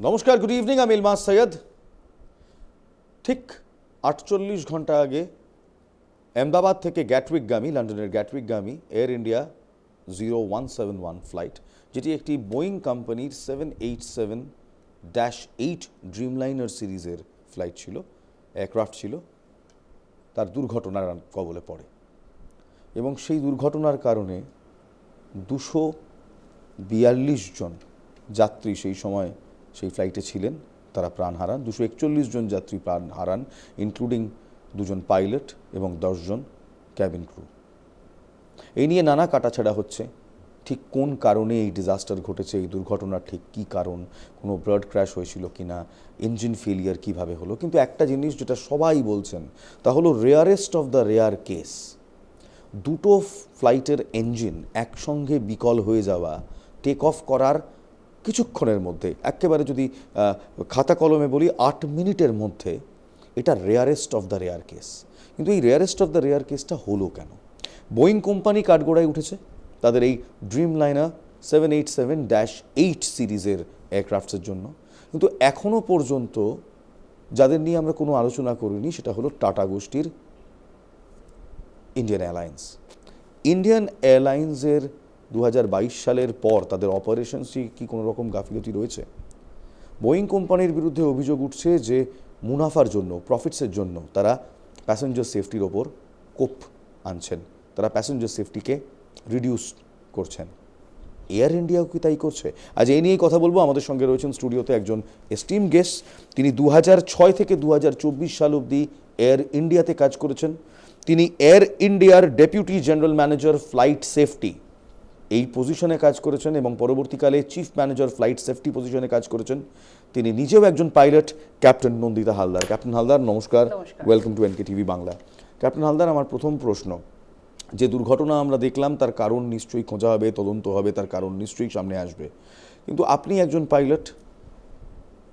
নমস্কার good evening আমি ইলমাস সৈয়দ ঠিক আটচল্লিশ ঘণ্টা আগে আহমেদাবাদ থেকে গ্যাটউইকগামী লন্ডনের গ্যাটউইকগামী Air India zero one seven one flight যেটি একটি বোয়িং কোম্পানির seven eight seven dash eight Dreamliner সিরিজের ফ্লাইট ছিল এয়ারক্রাফট ছিল, তার দুর্ঘটনার কবলে পড়ে। এবং সেই দুর্ঘটনার কারণে দুশো বিয়াল্লিশ জন যাত্রী সেই সময় সেই ফ্লাইটে ছিলেন, তারা প্রাণ হারান। দুশো একচল্লিশ জন যাত্রী প্রাণ হারান ইনক্লুডিং দুজন পাইলট এবং দশজন ক্যাবিন ক্রু এই নিয়ে নানা কাটাছাড়া হচ্ছে। ঠিক কোন কারণে এই ডিজাস্টার ঘটেছে, এই দুর্ঘটনার ঠিক কী কারণ, কোনো ব্লাড ক্র্যাশ হয়েছিল কি না ইঞ্জিন ফেলিয়ার কীভাবে হলো? কিন্তু একটা জিনিস যেটা সবাই বলছেন, তা হলো rarest of the rare case দুটো ফ্লাইটের ইঞ্জিন একসঙ্গে বিকল হয়ে যাওয়া টেক অফ করার কিছুক্ষণের মধ্যে, একেবারে যদি খাতা কলমে বলি আট মিনিটের মধ্যে, এটা rarest of the rare case কিন্তু এই রেয়ারেস্ট অফ দ্য রেয়ার কেসটা হলো কেন? বোয়িং কোম্পানি কাঠগোড়ায় উঠেছে, তাদের এই Dreamliner seven eight seven dash eight সিরিজের এয়ারক্রাফটসের জন্য। কিন্তু এখনও পর্যন্ত যাদের নিয়ে আমরা কোনো আলোচনা করিনি, সেটা হলো টাটা গোষ্ঠীর ইন্ডিয়ান এয়ারলাইন্স ইন্ডিয়ান এয়ারলাইন্সের দু হাজার বাইশ সালের পর তাদের অপারেশনসে কি কোনো রকম গাফিলতি রয়েছে? বোয়িং কোম্পানির বিরুদ্ধে অভিযোগ উঠছে যে মুনাফার জন্য, প্রফিটসের জন্য তারা প্যাসেঞ্জার সেফটির ওপর কোপ আনছেন। তারা প্যাসেঞ্জার সেফটিকে রিডিউস করছেন। এয়ার ইন্ডিয়াও কি তাই করছে? আজ এই নিয়েই কথা বলব। আমাদের সঙ্গে রয়েছেন স্টুডিওতে একজন এস্টিম গেস্ট। তিনি দু ছয় থেকে দু হাজার চব্বিশ সাল অবধি এয়ার ইন্ডিয়াতে কাজ করেছেন। তিনি এয়ার ইন্ডিয়ার deputy general manager flight safety এই পজিশনে কাজ করেছেন এবং পরবর্তীকালে চিফ ম্যানেজার ফ্লাইট সেফটি পজিশনে কাজ করেছেন। তিনি নিজেও একজন pilot captain Nandita Haldar. Captain Haldar নমস্কার। Welcome to NK TV Bangla. Captain Haldar আমার প্রথম প্রশ্ন যে দুর্ঘটনা আমরা দেখলাম তার কারণ নিশ্চয়ই খোঁজা হবে তদন্ত হবে তার কারণ নিশ্চয়ই সামনে আসবে। কিন্তু আপনি একজন পাইলট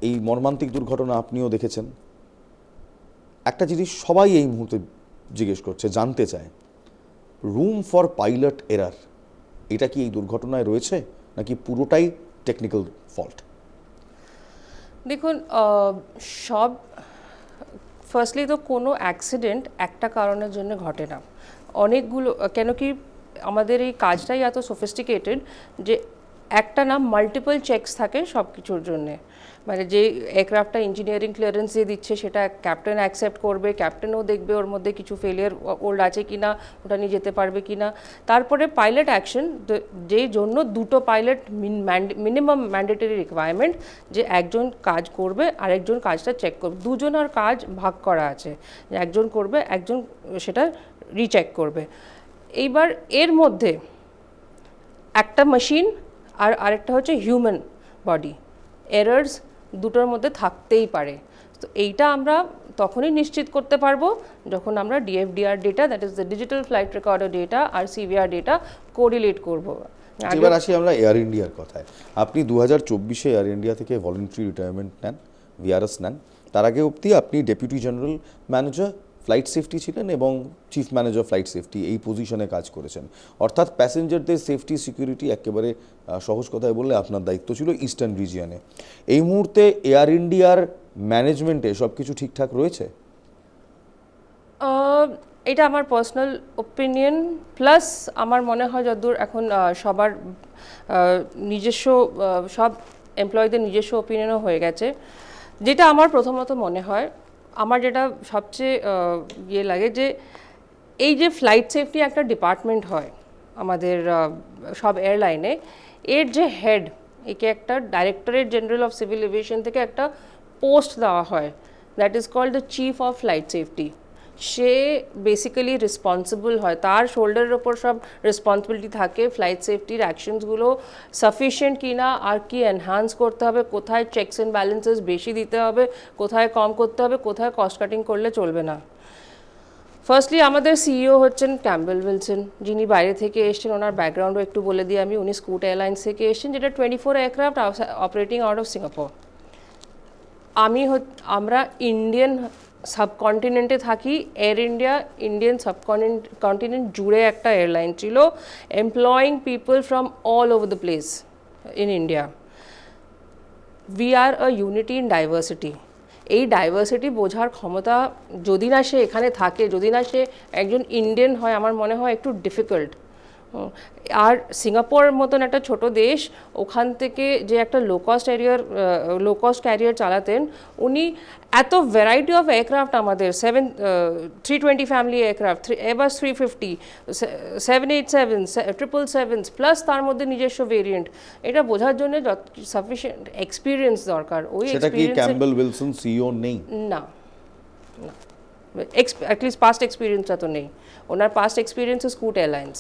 এই মর্মান্তিক দুর্ঘটনা আপনিও দেখেছেন। একটা জিনিস সবাই এই মুহূর্তে জিজ্ঞেস করছে জানতে চায়। রুম ফর পাইলট এরার এটা কি এই দুর্ঘটনায় রয়েছে নাকি পুরোটাই টেকনিক্যাল ফল্ট দেখুন সব ফার্স্টলি তো কোনো অ্যাক্সিডেন্ট একটা কারণের জন্য ঘটে না। অনেকগুলো, কেন কি আমাদের এই কাজটাই এত সোফিস্টিকেটেড যে একটা না মাল্টিপল চেকস থাকে সব কিছুর জন্যে। মানে যে এয়ারক্রাফটটা ইঞ্জিনিয়ারিং ক্লিয়ারেন্স দিয়ে দিচ্ছে, সেটা ক্যাপ্টেন অ্যাকসেপ্ট করবে ক্যাপ্টেনও দেখবে ওর মধ্যে কিছু ফেলিয়ার ওল্ড আছে কি না ওটা নিয়ে যেতে পারবে কি না তারপরে পাইলট অ্যাকশন যেই জন্য দুটো পাইলট মিনিমাম ম্যান্ডেটরি রিকোয়ারমেন্ট যে একজন কাজ করবে আর একজন কাজটা চেক করবে। দুজনের কাজ ভাগ করা আছে। একজন করবে, একজন সেটা রিচেক করবে। এইবার এর মধ্যে একটা মেশিন আর আরেকটা হচ্ছে হিউম্যান বডি এরার্স দুটোর মধ্যে থাকতেই পারে। তো এইটা আমরা তখনই নিশ্চিত করতে পারব যখন আমরা DFDR data that is the digital flight recorder data R CVR data correlate করব। আগে- এবার আসি আমরা এয়ার ইন্ডিয়ার কথায়। আপনি দু হাজার চব্বিশে এয়ার ইন্ডিয়া থেকে ভলেন্টারি রিটায়ারমেন্ট নেন ভিআরএস নেন। তার আগে অবধি আপনি deputy general manager flight safety ছিলেন এবং চিফ ম্যানেজার ফ্লাইট সেফটি এই পজিশনে কাজ করেছেন। অর্থাৎ প্যাসেঞ্জারদের সেফটি, সিকিউরিটি একেবারে সহজ কথায় বললে আপনার দায়িত্ব ছিল ইস্টার্ন রিজিয়নে। এই মুহূর্তে এয়ার ইন্ডিয়ার ম্যানেজমেন্টে সব কিছু ঠিকঠাক রয়েছে? এটা আমার পার্সোনাল ওপিনিয়ন, প্লাস আমার মনে হয় যতদূর এখন সবার নিজস্ব সব এমপ্লয়ীদের নিজস্ব ওপিনিয়নও হয়ে গেছে। যেটা আমার প্রথমত মনে হয় আমার যেটা সবচেয়ে ইয়ে লাগে যে এই যে ফ্লাইট সেফটি একটা ডিপার্টমেন্ট হয় আমাদের সব এয়ারলাইনে এর যে হেড একে একটা directorate general of civil aviation থেকে একটা পোস্ট দেওয়া হয় that is called the chief of flight safety say basically responsible হয়। তার শোল্ডারের ওপর সব রেসপন্সিবিলিটি থাকে। ফ্লাইট সেফটির অ্যাকশনসগুলো সাফিসিয়েন্ট কি না আর কি এনহান্স করতে হবে, কোথায় চেকস অ্যান্ড ব্যালেন্সেস বেশি দিতে হবে, কোথায় কম করতে হবে, কোথায় কস্ট কাটিং করলে চলবে না। ফার্স্টলি আমাদের সিইও হচ্ছেন ক্যাম্বেল উইলসন যিনি বাইরে থেকে এসেছেন, ওনার ব্যাকগ্রাউন্ডও একটু বলে দিই আমি। উনি স্কুট এয়ারলাইন্স থেকে এসেছেন, যেটা twenty four aircraft operating out of Singapore আমি আমরা ইন্ডিয়ান সাবকন্টিনেন্টে থাকি Air India Indian subcontinent continent জুড়ে একটা এয়ারলাইন ছিল employing people from all over the place in India we are a unity in diversity এই ডাইভার্সিটি বোঝার ক্ষমতা যদি না সে এখানে থাকে, যদি না সে একজন ইন্ডিয়ান হয়, আমার মনে হয় একটু ডিফিকাল্ট আর সিঙ্গাপুর মতন একটা ছোট দেশ ওখান থেকে যে একটা লো কস্ট এরিয়ার লো কস্ট ক্যারিয়ার চালাতেন উনি এত ভ্যারাইটি অফ এয়ারক্রাফট আমাদের seven three twenty family aircraft three এবার three fifty seven eight seven triple sevens plus তার মধ্যে নিজস্ব ভেরিয়েন্ট এটা বোঝার জন্য সাফিসিয়েন্ট এক্সপিরিয়েন্স দরকার। ওই সেটা কি ক্যাম্বেল উইলসন সিও নেই? না অ্যাটলিস্ট পাস্ট এক্সপিরিয়েন্সটা তো নেই। ওনার পাস্ট এক্সপিরিয়েন্স স্কুট এয়ারলাইন্স